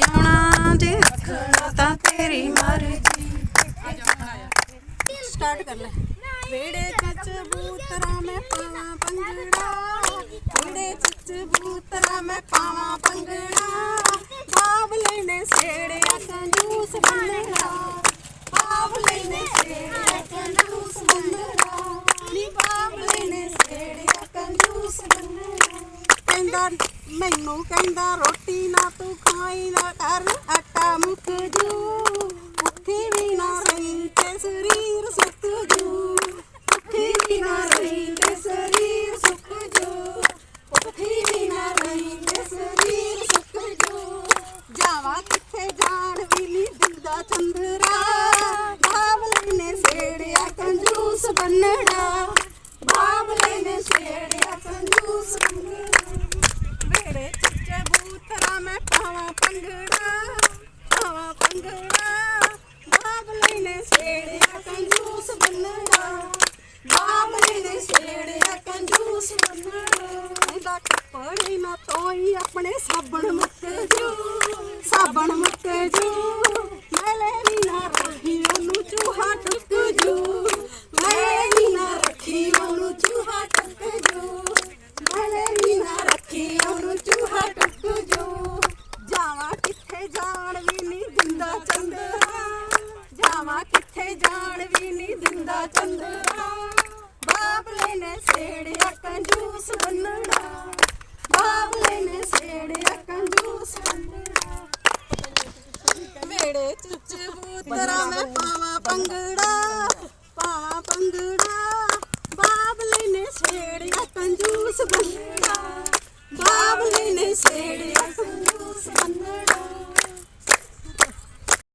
ਆਉਣਾ ਜੇ ਰੱਖਣਾ ਤਾਂ ਤੇਰੀ ਮਰਜ਼ੀ। ਸਟਾਰਟ ਕਰ ਲੈ। ਵੇੜੇ ਚ ਬੂਤਰਾ ਮੈਂ ਪਾਵਾਂ ਪੰਗੜਾ ਵੇੜੇ ਚ ਬੂਤਰਾ ਮੈਂ ਪਾਵਾਂ ਪੰਗੜਾ ਬਾਬਲੇ ਨੇ ਸੇੜਿਆ ਕੰਜੂਸ ਬੰਨਣਾ ਬਾਬਲੇ ਨੇ ਸੇੜਿਆ ਕੰਜੂਸ ਬੰਨਣਾ ਨੀ ਬਾਬਲੇ ਨੇ ਸੇੜਿਆ ਕੰਜੂਸ ਬੰਨਣਾ ਕਹਿੰਦਾ ਮੈਨੂੰ ਕਹਿੰਦਾ, ਰੋਟੀ ਨਾ ਤੂੰ ਖਾਈ ਨਾ ਕਰ, ਆਟਾ ਮੁੱਕ ਜੂ। ਉੱਥੇ ਵੀ ਨਾ ਰਹੀ ਤੇ ਸਰੀਰ ਸੁੱਕ ਜੂ। ਉੱਥੇ ਵੀ ਨਾ ਰਹੀ ਤੇ ਸਰੀਰ ਸੁੱਕ ਜੂ। ਉੱਥੇ ਵੀ ਨਾ ਰਹੀ ਤੇ ਸਰੀਰ ਸੁੱਕ ਜੂ। ਜਾਵਾ ਕਿੱਥੇ ਜਾਣ ਵੀ ਨਹੀਂ ਦਿੰਦਾ ਚੰਦਰਾ। ਪੰਗੜਾ ਪਾਵਾਂ ਪੰਗੜਾ। ਬਾਬਲੇ ਨੇ ਸੇੜਿਆ ਕੰਜੂਸ ਬੰਨਣਾ। ਬਾਬਲੇ ਨੇ ਸੇੜਿਆ ਕੰਜੂਸ ਬੰਨਣਾ। ਇਹਦਾ ਕੱਪੜੇ ਨਾ ਤੋਈ ਆਪਣੇ ਸਾਬਣ ਚੰਦਰਾ। ਜਾਵਾ ਕਿੱਥੇ ਜਾਣ ਵੀ ਨਹੀਂ ਦਿੰਦਾ ਚੰਦਰਾ। ਬਾਬਲੇ ਨੇ ਸੇੜਿਆ ਕੰਜੂਸ ਬੰਨਣਾ। ਬਾਬਲੇ ਨੇ ਸੇੜਿਆ ਕੰਜੂਸ ਬੰਨਣਾ। ਵੇੜੇ ਚੁੱਚ ਬੂਤਰਾ ਮੈਂ ਪਾਵਾ ਪੰਗੜਾ ਪਾਵਾ ਪੰਗੜਾ। ਬਾਬਲੇ ਨੇ ਸੇੜਿਆ ਕੰਜੂਸ ਬੰਨਣਾ। ਬਾਬਲੇ ਨੇ ਸੇੜਿਆ